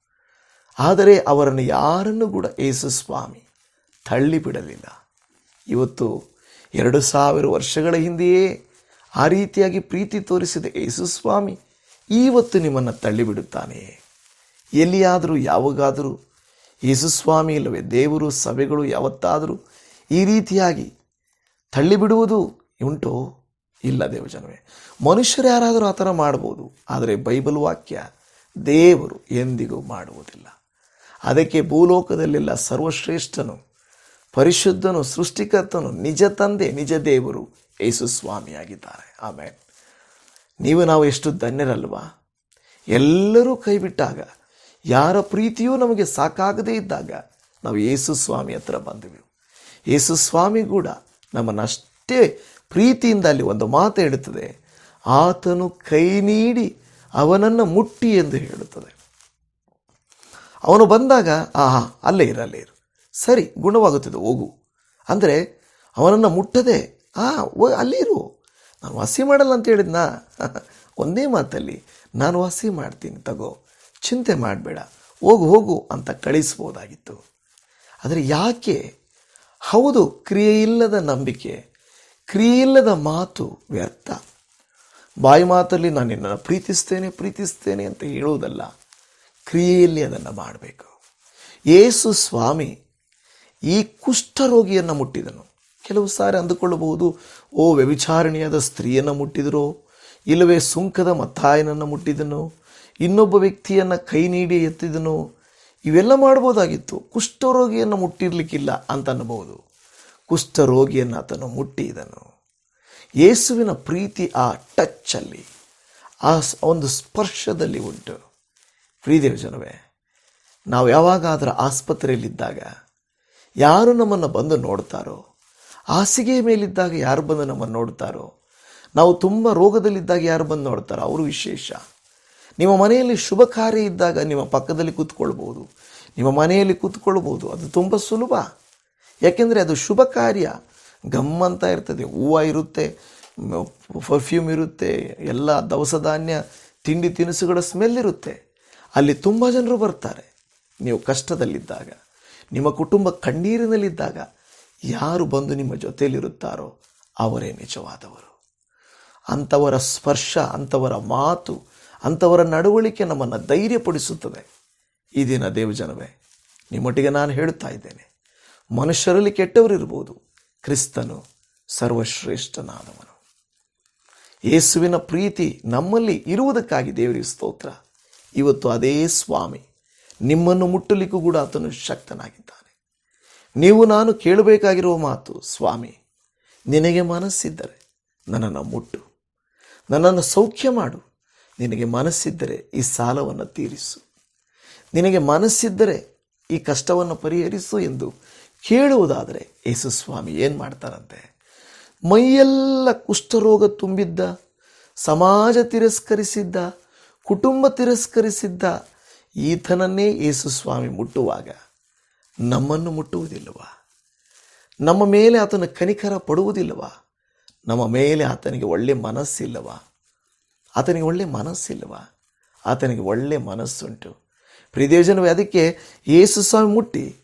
ಆದರೆ ಅವರನ್ನು ಯಾರನ್ನು ಕೂಡ ಯೇಸು ಸ್ವಾಮಿ ತಳ್ಳಿಬಿಡಲಿಲ್ಲ. ಇವತ್ತು ಎರಡು ಸಾವಿರ ವರ್ಷಗಳ ಹಿಂದೆಯೇ ಆ ರೀತಿಯಾಗಿ ಪ್ರೀತಿ ತೋರಿಸಿದ ಯೇಸು ಸ್ವಾಮಿ ಇವತ್ತು ನಿಮ್ಮನ್ನು ತಳ್ಳಿಬಿಡುತ್ತಾನೆಯೇ ಎಲ್ಲಿಯಾದರೂ ಯಾವಾಗಾದರೂ ಯೇಸುಸ್ವಾಮಿ ಇಲ್ಲವೇ? ದೇವರು, ಸಭೆಗಳು ಯಾವತ್ತಾದರೂ ಈ ರೀತಿಯಾಗಿ ತಳ್ಳಿಬಿಡುವುದು ಉಂಟು? ಇಲ್ಲ ದೇವಜನವೇ. ಮನುಷ್ಯರು ಯಾರಾದರೂ ಆ ಥರ ಮಾಡ್ಬೋದು. ಆದರೆ ಬೈಬಲ್ ವಾಕ್ಯ ದೇವರು ಎಂದಿಗೂ ಮಾಡುವುದಿಲ್ಲ. ಅದಕ್ಕೆ ಭೂಲೋಕದಲ್ಲೆಲ್ಲ ಸರ್ವಶ್ರೇಷ್ಠನು, ಪರಿಶುದ್ಧನು, ಸೃಷ್ಟಿಕರ್ತನು, ನಿಜ ತಂದೆ, ನಿಜ ದೇವರು ಯೇಸು ಸ್ವಾಮಿಯಾಗಿದ್ದಾರೆ ಆಮೇಲೆ ನೀವು ನಾವು ಎಷ್ಟು ಧನ್ಯರಲ್ವಾ? ಎಲ್ಲರೂ ಕೈಬಿಟ್ಟಾಗ, ಯಾರ ಪ್ರೀತಿಯೂ ನಮಗೆ ಸಾಕಾಗದೇ ಇದ್ದಾಗ ನಾವು ಯೇಸು ಸ್ವಾಮಿ ಹತ್ರ ಬಂದೆವು. ಯೇಸು ಸ್ವಾಮಿ ಕೂಡ ನಮ್ಮನ್ನಷ್ಟೇ ಪ್ರೀತಿಯಿಂದ ಅಲ್ಲಿ ಒಂದು ಮಾತು ಹೇಳುತ್ತದೆ. ಆತನು ಕೈ ನೀಡಿ ಅವನನ್ನು ಮುಟ್ಟಿ ಎಂದು ಹೇಳುತ್ತದೆ. ಅವನು ಬಂದಾಗ, ಆಹಾ, ಅಲ್ಲೇ ಇರು ಅಲ್ಲೇ ಇರು. ಸರಿ, ಗುಣವಾಗುತ್ತದೆ, ಹೋಗು. ಅಂದರೆ, ಅವನನ್ನು ಮುಟ್ಟದೆ, ಆ ಅಲ್ಲೇ ಇರು. ನಾನು ವಾಸಿ ಮಾಡಲ್ಲ ಅಂತ ಹೇಳಿದ್ನಾ? <laughs> ಒಂದೇ ಮಾತಲ್ಲಿ, ನಾನು ವಾಸಿ ಮಾಡ್ತೀನಿ, ತಗೋ. ಚಿಂತೆ ಮಾಡಬೇಡ. ಹೋಗು ಹೋಗು ಅಂತ ಕಳಿಸ್ಬೋದಾಗಿತ್ತು ಆದರೆ ಯಾಕೆ ಹೌದು, ಕ್ರಿಯೆಯಿಲ್ಲದ ನಂಬಿಕೆ, ಕ್ರಿಯೆಯಿಲ್ಲದ ಮಾತು ವ್ಯರ್ಥ. ಬಾಯಿ ಮಾತಲ್ಲಿ ನಾನು ನಿನ್ನನ್ನು ಪ್ರೀತಿಸ್ತೇನೆ ಪ್ರೀತಿಸ್ತೇನೆ ಅಂತ ಹೇಳುವುದಲ್ಲ, ಕ್ರಿಯೆಯಲ್ಲಿ ಅದನ್ನು ಮಾಡಬೇಕು. ಯೇಸು ಸ್ವಾಮಿ ಈ ಕುಷ್ಠರೋಗಿಯನ್ನು ಮುಟ್ಟಿದನು. ಕೆಲವು ಸಾರಿ ಅಂದುಕೊಳ್ಳಬಹುದು, ಓ ವ್ಯವಿಚಾರಣೆಯಾದ ಸ್ತ್ರೀಯನ್ನು ಮುಟ್ಟಿದರೋ, ಇಲ್ಲವೇ ಸುಂಕದ ಮತ್ತಾಯನನ್ನು ಮುಟ್ಟಿದನು, ಇನ್ನೊಬ್ಬ ವ್ಯಕ್ತಿಯನ್ನು ಕೈ ನೀಡಿ ಎತ್ತಿದನು ಇವೆಲ್ಲ ಮಾಡ್ಬೋದಾಗಿತ್ತು. ಕುಷ್ಠರೋಗಿಯನ್ನು ಮುಟ್ಟಿರಲಿಕ್ಕಿಲ್ಲ ಅಂತ ಅನ್ನಬಹುದು. ಕುಷ್ಠರೋಗಿಯನ್ನು ಆತನು ಮುಟ್ಟಿದನು. ಯೇಸುವಿನ ಪ್ರೀತಿ ಆ ಟಚ್ಚಲ್ಲಿ ಆ ಒಂದು ಸ್ಪರ್ಶದಲ್ಲಿ ಉಂಟು. ಪ್ರೀತಿಯ ಜನವೇ, ನಾವು ಯಾವಾಗಾದರೂ ಆಸ್ಪತ್ರೆಯಲ್ಲಿದ್ದಾಗ ಯಾರು ನಮ್ಮನ್ನು ಬಂದು ನೋಡ್ತಾರೋ ಹಾಸಿಗೆಯ ಮೇಲಿದ್ದಾಗ ಯಾರು ಬಂದು ನಮ್ಮನ್ನು ನೋಡ್ತಾರೋ, ನಾವು ತುಂಬ ರೋಗದಲ್ಲಿದ್ದಾಗ ಯಾರು ಬಂದು ನೋಡ್ತಾರೋ, ಅವರು ವಿಶೇಷ. ನಿಮ್ಮ ಮನೆಯಲ್ಲಿ ಶುಭ ಕಾರ್ಯ ಇದ್ದಾಗ ನಿಮ್ಮ ಪಕ್ಕದಲ್ಲಿ ಕೂತ್ಕೊಳ್ಬೋದು ನಿಮ್ಮ ಮನೆಯಲ್ಲಿ ಕೂತ್ಕೊಳ್ಬೋದು ಅದು ತುಂಬ ಸುಲಭ. ಯಾಕೆಂದರೆ ಅದು ಶುಭ ಕಾರ್ಯ. ಗಮ್ಮಂತ ಇರ್ತದೆ. ಹೂವು ಇರುತ್ತೆ ಪರ್ಫ್ಯೂಮ್ ಇರುತ್ತೆ, ಎಲ್ಲ ದವಸ ಧಾನ್ಯ, ತಿಂಡಿ ತಿನಿಸುಗಳ ಸ್ಮೆಲ್ ಇರುತ್ತೆ. ಅಲ್ಲಿ ತುಂಬ ಜನರು ಬರ್ತಾರೆ. ನೀವು ಕಷ್ಟದಲ್ಲಿದ್ದಾಗ, ನಿಮ್ಮ ಕುಟುಂಬ ಕಣ್ಣೀರಿನಲ್ಲಿದ್ದಾಗ ಯಾರು ಬಂದು ನಿಮ್ಮ ಜೊತೆಯಲ್ಲಿರುತ್ತಾರೋ ಅವರೇ ನಿಜವಾದವರು. ಅಂಥವರ ಸ್ಪರ್ಶ ಅಂಥವರ ಮಾತು ಅಂಥವರ ನಡವಳಿಕೆ ನಮ್ಮನ್ನು ಧೈರ್ಯಪಡಿಸುತ್ತದೆ. ಈ ದಿನ ದೇವಜನವೇ ನಿಮ್ಮೊಟ್ಟಿಗೆ ನಾನು ಹೇಳುತ್ತಾ ಇದ್ದೇನೆ. ಮನುಷ್ಯರಲ್ಲಿ ಕೆಟ್ಟವರಿರ್ಬೋದು. ಕ್ರಿಸ್ತನು ಸರ್ವಶ್ರೇಷ್ಠನಾದವನು. ಯೇಸುವಿನ ಪ್ರೀತಿ ನಮ್ಮಲ್ಲಿ ಇರುವುದಕ್ಕಾಗಿ ದೇವರಿಗೆ ಸ್ತೋತ್ರ. ಇವತ್ತು ಅದೇ ಸ್ವಾಮಿ ನಿಮ್ಮನ್ನು ಮುಟ್ಟಲಿಕ್ಕೂ ಕೂಡ ಆತನು ಶಕ್ತನಾಗಿದ್ದಾನೆ. ನೀವು ನಾನು ಕೇಳಬೇಕಾಗಿರುವ ಮಾತು, ಸ್ವಾಮಿ, ನಿನಗೆ ಮನಸ್ಸಿದ್ದರೆ ನನ್ನನ್ನು ಮುಟ್ಟು, ನನ್ನನ್ನು ಸೌಖ್ಯ ಮಾಡು ನಿನಗೆ ಮನಸ್ಸಿದ್ದರೆ ಈ ಸಾಲವನ್ನು ತೀರಿಸು. ನಿನಗೆ ಮನಸ್ಸಿದ್ದರೆ ಈ ಕಷ್ಟವನ್ನು ಪರಿಹರಿಸು ಎಂದು ಕೇಳುವುದಾದರೆ ಯೇಸು ಸ್ವಾಮಿ ಏನು ಮಾಡ್ತಾರಂತೆ? ಮೈಯೆಲ್ಲ ಕುಷ್ಠರೋಗ ತುಂಬಿದ್ದ, ಸಮಾಜ ತಿರಸ್ಕರಿಸಿದ್ದ, ಕುಟುಂಬ ತಿರಸ್ಕರಿಸಿದ್ದ ಈತನನ್ನೇ ಯೇಸು ಸ್ವಾಮಿ ಮುಟ್ಟುವಾಗ ನಮ್ಮನ್ನು ಮುಟ್ಟುವುದಿಲ್ಲವ? ನಮ್ಮ ಮೇಲೆ ಆತನ ಕನಿಕರ ಪಡುವುದಿಲ್ಲವ? ನಮ್ಮ ಮೇಲೆ ಆತನಿಗೆ ಒಳ್ಳೆ ಮನಸ್ಸಿಲ್ಲವಾ? ಆತನಿಗೆ ಒಳ್ಳೆ ಮನಸ್ಸಿಲ್ವಾ? ಆತನಿಗೆ ಒಳ್ಳೆ ಮನಸ್ಸುಂಟು. ಪ್ರಿದೇವಜನವೇ ಅದಕ್ಕೆ ಯೇಸು ಸ್ವಾಮಿ ಮುಟ್ಟಿ.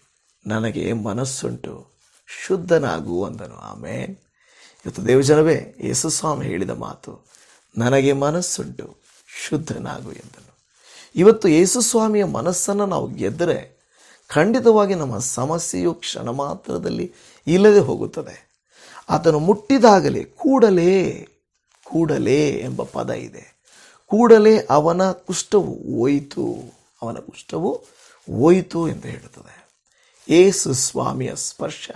ನನಗೆ ಮನಸ್ಸುಂಟು. ಶುದ್ಧನಾಗು ಅಂದನು. ಆಮೇನ್. ಇವತ್ತು ದೇವಜನವೇ ಯೇಸು ಸ್ವಾಮಿ ಹೇಳಿದ ಮಾತು, ನನಗೆ ಮನಸ್ಸುಂಟು. ಶುದ್ಧನಾಗು ಎಂದನು. ಇವತ್ತು ಯೇಸು ಸ್ವಾಮಿಯ ಮನಸ್ಸನ್ನು ನಾವು ಗೆದ್ದರೆ ಖಂಡಿತವಾಗಿ ನಮ್ಮ ಸಮಸ್ಯೆಯು ಕ್ಷಣ ಮಾತ್ರದಲ್ಲಿ ಇಲ್ಲದೆ ಹೋಗುತ್ತದೆ. ಆತನು ಮುಟ್ಟಿದಾಗಲೇ, ಕೂಡಲೇ ಕೂಡಲೇ ಎಂಬ ಪದ ಇದೆ. ಕೂಡಲೇ ಅವನ ಕುಷ್ಠವು ಹೋಯಿತು. ಅವನ ಕುಷ್ಠವು ಹೋಯಿತು ಎಂದು ಹೇಳುತ್ತದೆ. ಏಸು ಸ್ವಾಮಿಯ ಸ್ಪರ್ಶ,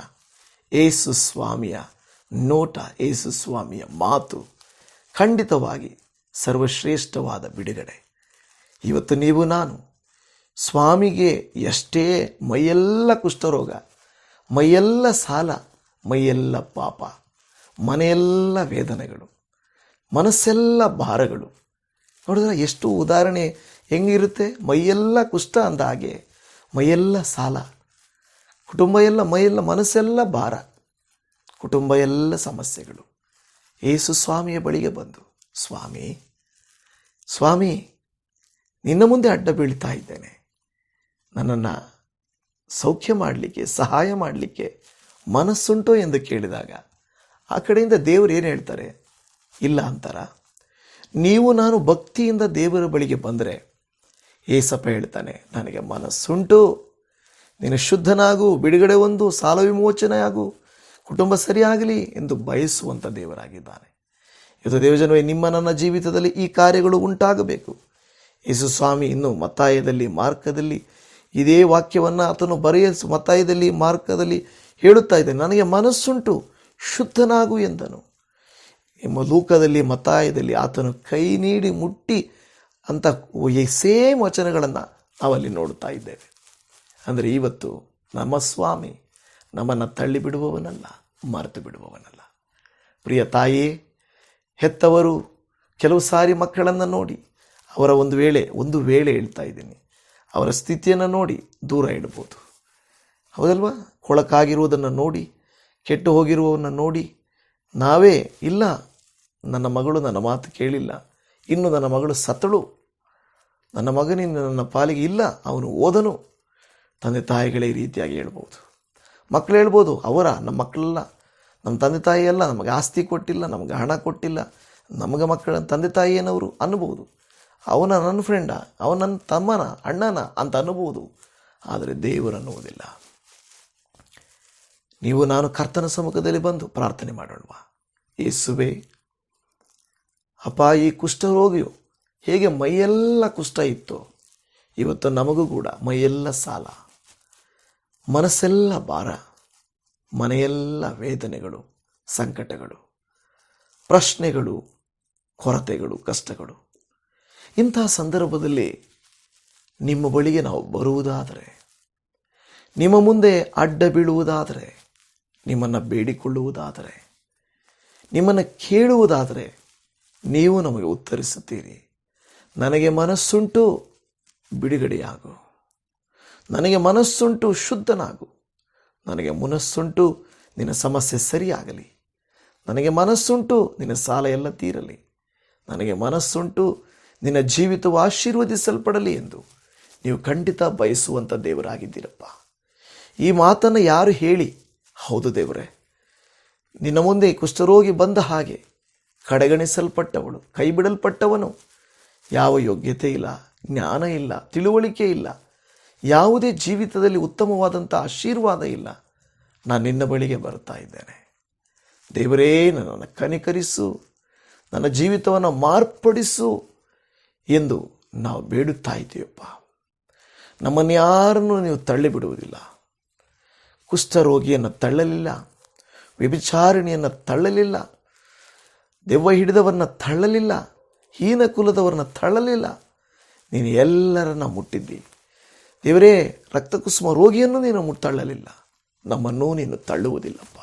ಏಸು ಸ್ವಾಮಿಯ ನೋಟ, ಏಸು ಸ್ವಾಮಿಯ ಮಾತು ಖಂಡಿತವಾಗಿ ಸರ್ವಶ್ರೇಷ್ಠವಾದ ಬಿಡುಗಡೆ. ಇವತ್ತು ನೀವು ನಾನು ಸ್ವಾಮಿಗೆ ಎಷ್ಟೇ ಮೈಯೆಲ್ಲ ಕುಷ್ಠರೋಗ, ಮೈಯೆಲ್ಲ ಸಾಲ, ಮೈಯೆಲ್ಲ ಪಾಪ, ಮನೆಯೆಲ್ಲ ವೇದನೆಗಳು ಮನಸ್ಸೆಲ್ಲ ಭಾರಗಳು. ನೋಡಿದ್ರೆ ಎಷ್ಟು ಉದಾಹರಣೆ ಹೆಂಗಿರುತ್ತೆ? ಮೈಯೆಲ್ಲ ಕುಷ್ಟ ಅಂದ ಹಾಗೆ. ಮೈಯೆಲ್ಲ ಸಾಲ. ಕುಟುಂಬ ಎಲ್ಲ, ಮೈಯೆಲ್ಲ, ಮನಸ್ಸೆಲ್ಲ ಭಾರ. ಕುಟುಂಬ ಎಲ್ಲ ಸಮಸ್ಯೆಗಳು. ಏಸು ಸ್ವಾಮಿಯ ಬಳಿಗೆ ಬಂದು, ಸ್ವಾಮಿ ಸ್ವಾಮಿ, ನಿನ್ನ ಮುಂದೆ ಅಡ್ಡ ಬೀಳ್ತಾ ಇದ್ದೇನೆ. ನನ್ನನ್ನು ಸೌಖ್ಯ ಮಾಡಲಿಕ್ಕೆ, ಸಹಾಯ ಮಾಡಲಿಕ್ಕೆ ಮನಸ್ಸುಂಟು? ಎಂದು ಕೇಳಿದಾಗ, ಆ ಕಡೆಯಿಂದ ದೇವರು ಏನು ಹೇಳ್ತಾರೆ? ಇಲ್ಲ ಅಂತಾರ? ನೀವು ನಾನು ಭಕ್ತಿಯಿಂದ ದೇವರ ಬಳಿಗೆ ಬಂದರೆ ಏಸಪ್ಪ ಹೇಳ್ತಾನೆ, ನನಗೆ ಮನಸ್ಸುಂಟು. ನೀನು ಶುದ್ಧನಾಗು, ಬಿಡುಗಡೆ ಒಂದು, ಸಾಲ ವಿಮೋಚನೆ ಆಗು, ಕುಟುಂಬ ಸರಿಯಾಗಲಿ ಎಂದು ಬಯಸುವಂಥ ದೇವರಾಗಿದ್ದಾನೆ. ಇದು ದೇವಜನವೇ, ನಿಮ್ಮ ನನ್ನ ಜೀವಿತದಲ್ಲಿ ಈ ಕಾರ್ಯಗಳು ಉಂಟಾಗಬೇಕು. ಯೇಸು ಸ್ವಾಮಿ ಇನ್ನು ಮತ್ತಾಯದಲ್ಲಿ, ಮಾರ್ಕದಲ್ಲಿ ಇದೇ ವಾಕ್ಯವನ್ನು ಆತನು ಬರೆಯ, ಮತ್ತಾಯದಲ್ಲಿ, ಮಾರ್ಕದಲ್ಲಿ ಹೇಳುತ್ತಾ ಇದ್ದಾನೆ, ನನಗೆ ಮನಸ್ಸುಂಟು, ಶುದ್ಧನಾಗು ಎಂದನು. ಎಂಬ ಲೂಕದಲ್ಲಿ, ಮತಾಯದಲ್ಲಿ ಆತನು ಕೈ ನೀಡಿ ಮುಟ್ಟಿ ಅಂತ ಸೇಮ್ ವಚನಗಳನ್ನು ನಾವಲ್ಲಿ ನೋಡುತ್ತಾ ಇದ್ದೇವೆ. ಅಂದರೆ ಇವತ್ತು ನಮ್ಮ ಸ್ವಾಮಿ ನಮ್ಮನ್ನು ತಳ್ಳಿ ಬಿಡುವವನಲ್ಲ, ಮರೆತು ಬಿಡುವವನಲ್ಲ. ಪ್ರಿಯ ತಾಯಿಯೇ ಹೆತ್ತವರು ಕೆಲವು ಸಾರಿ ಮಕ್ಕಳನ್ನು ನೋಡಿ, ಅವರ ಒಂದು ವೇಳೆ ಒಂದು ವೇಳೆ ಹೇಳ್ತಾ ಇದ್ದೀನಿ, ಅವರ ಸ್ಥಿತಿಯನ್ನು ನೋಡಿ ದೂರ ಇಡ್ಬೋದು. ಹೌದಲ್ವಾ? ಕೊಳಕಾಗಿರುವುದನ್ನು ನೋಡಿ, ಕೆಟ್ಟು ಹೋಗಿರುವವನ್ನ ನೋಡಿ ನಾವೇ ಇಲ್ಲ. ನನ್ನ ಮಗಳು ನನ್ನ ಮಾತು ಕೇಳಿಲ್ಲ. ಇನ್ನು ನನ್ನ ಮಗಳು ಸತ್ತಳು. ನನ್ನ ಮಗನಿಂದ ನನ್ನ ಪಾಲಿಗೆ ಇಲ್ಲ. ಅವನು ಓದನು. ತಂದೆ ತಾಯಿಗಳೇ ಈ ರೀತಿಯಾಗಿ ಹೇಳ್ಬೋದು. ಮಕ್ಕಳು ಹೇಳ್ಬೋದು, ಅವರ, ನಮ್ಮ ಮಕ್ಕಳಲ್ಲ. ನಮ್ಮ ತಂದೆ ತಾಯಿ ಅಲ್ಲ, ನಮಗೆ ಆಸ್ತಿ ಕೊಟ್ಟಿಲ್ಲ, ನಮಗೆ ಹಣ ಕೊಟ್ಟಿಲ್ಲ. ನಮಗೆ ಮಕ್ಕಳ ತಂದೆ ತಾಯಿ ಏನವರು ಅನ್ನಬಹುದು. ಅವನ ನನ್ನ ಫ್ರೆಂಡ ಅವನ ನನ್ನ ತಮ್ಮನ, ಅಣ್ಣನ ಅಂತ ಅನ್ಬೋದು ಆದರೆ ದೇವರು ಅನ್ನುವುದಿಲ್ಲ. ನೀವು, ನಾನು ಕರ್ತನ ಸಮ್ಮುಖದಲ್ಲಿ ಬಂದು ಪ್ರಾರ್ಥನೆ ಮಾಡೋಣವಾ? ಯೇಸುವೆ, ಅಪ್ಪ, ಈ ಕುಷ್ಠರೋಗಿಯು ಹೇಗೆ ಮೈಯೆಲ್ಲ ಕುಷ್ಠ ಇತ್ತು, ಇವತ್ತು ನಮಗೂ ಕೂಡ ಮೈಯೆಲ್ಲ ಸಾಲ, ಮನಸ್ಸೆಲ್ಲ ಭಾರ, ಮನೆಯೆಲ್ಲ ವೇದನೆಗಳು, ಸಂಕಟಗಳು, ಪ್ರಶ್ನೆಗಳು, ಕೊರತೆಗಳು, ಕಷ್ಟಗಳು. ಇಂತಹ ಸಂದರ್ಭದಲ್ಲಿ ನಿಮ್ಮ ಬಳಿಗೆ ನಾವು ಬರುವುದಾದರೆ, ನಿಮ್ಮ ಮುಂದೆ ಅಡ್ಡ ಬೀಳುವುದಾದರೆ ನಿಮ್ಮನ್ನು ಬೇಡಿಕೊಳ್ಳುವುದಾದರೆ, ನಿಮ್ಮನ್ನು ಕೇಳುವುದಾದರೆ ನೀವು ನಮಗೆ ಉತ್ತರಿಸುತ್ತೀರಿ. ನನಗೆ ಮನಸ್ಸುಂಟು ಬಿಡುಗಡೆಯಾಗು. ನನಗೆ ಮನಸ್ಸುಂಟು ಶುದ್ಧನಾಗು. ನನಗೆ ಮನಸ್ಸುಂಟು ನಿನ್ನ ಸಮಸ್ಯೆ ಸರಿಯಾಗಲಿ. ನನಗೆ ಮನಸ್ಸುಂಟು ನಿನ್ನ ಸಾಲ ಎಲ್ಲ ತೀರಲಿ. ನನಗೆ ಮನಸ್ಸುಂಟು ನಿನ್ನ ಜೀವಿತವು ಆಶೀರ್ವದಿಸಲ್ಪಡಲಿ ಎಂದು ನೀವು ಖಂಡಿತ ಬಯಸುವಂಥ ದೇವರಾಗಿದ್ದೀರಪ್ಪ. ಈ ಮಾತನ್ನು ಯಾರು ಹೇಳಿ ಹೌದು ದೇವರೇ. ನಿನ್ನ ಮುಂದೆ ಕುಷ್ಠರೋಗಿ ಬಂದ ಹಾಗೆ ಕಡೆಗಣಿಸಲ್ಪಟ್ಟವಳು ಕೈ ಬಿಡಲ್ಪಟ್ಟವನು ಯಾವ ಯೋಗ್ಯತೆ ಇಲ್ಲ, ಜ್ಞಾನ ಇಲ್ಲ, ತಿಳುವಳಿಕೆ ಇಲ್ಲ, ಯಾವುದೇ ಜೀವಿತದಲ್ಲಿ ಉತ್ತಮವಾದಂಥ ಆಶೀರ್ವಾದ ಇಲ್ಲ. ನಾನು ನಿನ್ನ ಬಳಿಗೆ ಬರ್ತಾ ಇದ್ದೇನೆ. ದೇವರೇ, ನನ್ನನ್ನು ಕನಿಕರಿಸು, ನನ್ನ ಜೀವಿತವನ್ನು ಮಾರ್ಪಡಿಸು ಎಂದು ನಾವು ಬೇಡುತ್ತಾ ಇದ್ದೀವಪ್ಪ. ನಮ್ಮನ್ನು ಯಾರನ್ನು ನೀವು ತಳ್ಳಿಬಿಡುವುದಿಲ್ಲ. ಕುಷ್ಠರೋಗಿಯನ್ನು ತಳ್ಳಲಿಲ್ಲ, ವ್ಯಭಿಚಾರಿಣಿಯನ್ನು ತಳ್ಳಲಿಲ್ಲ, ದೆವ್ವ ಹಿಡಿದವರನ್ನು ತಳ್ಳಲಿಲ್ಲ, ಹೀನ ಕುಲದವರನ್ನ ತಳ್ಳಲಿಲ್ಲ. ನೀನು ಎಲ್ಲರನ್ನ ಮುಟ್ಟಿದ್ದಿ. ದೇವರೇ, ರಕ್ತಕುಸುಮ ರೋಗಿಯನ್ನು ನೀನು ಮುಟ್ಟಳ್ಳಲಿಲ್ಲ ನಮ್ಮನ್ನೂ ನೀನು ತಳ್ಳುವುದಿಲ್ಲಪ್ಪ.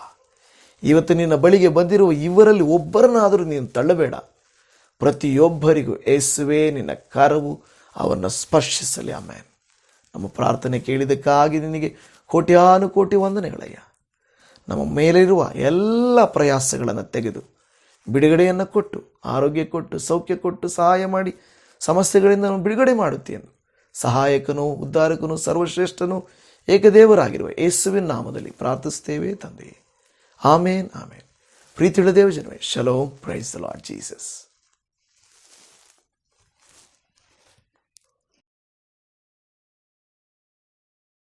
ಇವತ್ತು ನಿನ್ನ ಬಳಿಗೆ ಬಂದಿರುವ ಇವರಲ್ಲಿ ಒಬ್ಬರನ್ನಾದರೂ ನೀನು ತಳ್ಳಬೇಡ. ಪ್ರತಿಯೊಬ್ಬರಿಗೂ ಏಸುವೆ ನಿನ್ನ ಕರವು ಅವನ್ನು ಸ್ಪರ್ಶಿಸಲಿ. ಆಮೇಲೆ ನಮ್ಮ ಪ್ರಾರ್ಥನೆ ಕೇಳಿದ್ದಕ್ಕಾಗಿ ನಿನಗೆ ಕೋಟ್ಯಾನು ಕೋಟಿ ವಂದನೆಗಳಯ್ಯ. ನಮ್ಮ ಮೇಲಿರುವ ಎಲ್ಲ ಪ್ರಯಾಸಗಳನ್ನು ತೆಗೆದು ಬಿಡುಗಡೆಯನ್ನು ಕೊಟ್ಟು, ಆರೋಗ್ಯ ಕೊಟ್ಟು, ಸೌಖ್ಯ ಕೊಟ್ಟು ಸಹಾಯ ಮಾಡಿ, ಸಮಸ್ಯೆಗಳಿಂದ ಬಿಡುಗಡೆ ಮಾಡುತ್ತೇನೆ. ಸಹಾಯಕನು, ಉದ್ಧಾರಕನು, ಸರ್ವಶ್ರೇಷ್ಠನು ಏಕದೇವರಾಗಿರುವ ಯೇಸುವಿನ ನಾಮದಲ್ಲಿ ಪ್ರಾರ್ಥಿಸ್ತೇವೆ ತಂದೆಯೇ ಆಮೇನ್ ಆಮೇನ್. ಪ್ರೀತಿಯುಳ್ಳ ದೇವ ಜನವೇ ಶಲೋಮ್, ಪ್ರೈಸ್ ದ ಲಾರ್ಡ್ ಜೀಸಸ್.